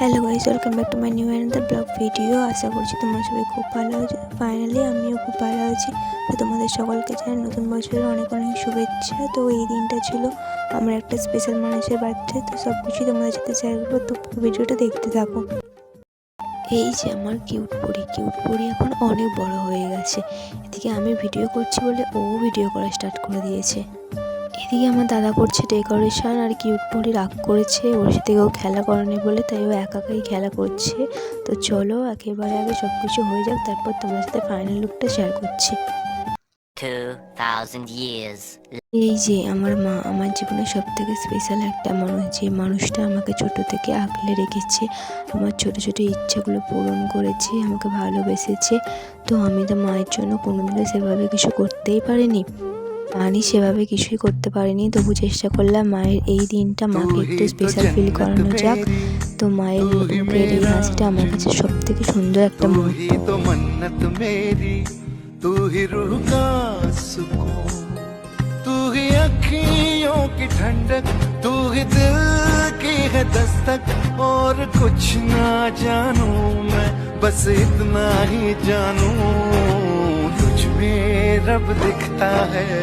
Hello guys welcome back to my new under blog video আশা করছি তোমরা সবাই খুব ভালো আছো। ফাইনালি আমিও খুব ভালো আছি। তো তোমাদের সকলকে জানাই নতুন বছরের অনেক অনেক শুভেচ্ছা। তো এই দিনটা ছিল আমার একটা স্পেশাল মানুষের বার্থডে তো সব কিছুই তোমাদের সাথে শেয়ার করব। তো ভিডিওটা দেখতে থাকো। এই যে আমার কিউট পরি কিউট পরি এখন অনেক বড় হয়ে গেছে। এদিকে আমি ভিডিও করছি বলে ও ভিডিও করা স্টার্ট করে দিয়েছে। এদিকে আমার দাদা করছে ডেকোরেশন আর কিউট পরি রাগ করেছে। ওর সাথে কেউ খেলা করেনি বলে তাই ও একা একাই খেলা করছে। তো চলো একেবারে আগে সব কিছু হয়ে যাক তারপর তোমার সাথে ফাইনাল লুকটা শেয়ার করছি। এই যে আমার মা আমার জীবনে সব থেকে স্পেশাল একটা মানুষ যে মানুষটা আমাকে ছোট থেকে আগলে রেখেছে আমার ছোট ছোট ইচ্ছাগুলো পূরণ করেছে আমাকে ভালোবেসেছে। তো আমি তো মায়ের জন্য কোনোদিনও সেভাবে কিছু করতেই পারিনি। আমি সেভাবে কিছুই করতে পারিনি তবু চেষ্টা করলাম মায়ের এই দিনটা মাকে একটু স্পেশাল ফিল করানো যাক তো মায়ের মুখের এই হাসিটা আমার কাছে সব থেকে সুন্দর একটা तू মুহূর্ত ही तो मन्नत मेरी तू ही रूह का सुकून तू ही अखियों की ठंडक तू ही दिल की है दस्तक और कुछ ना जानू मैं बस इतना ही जानू तुझ में रब दिखता है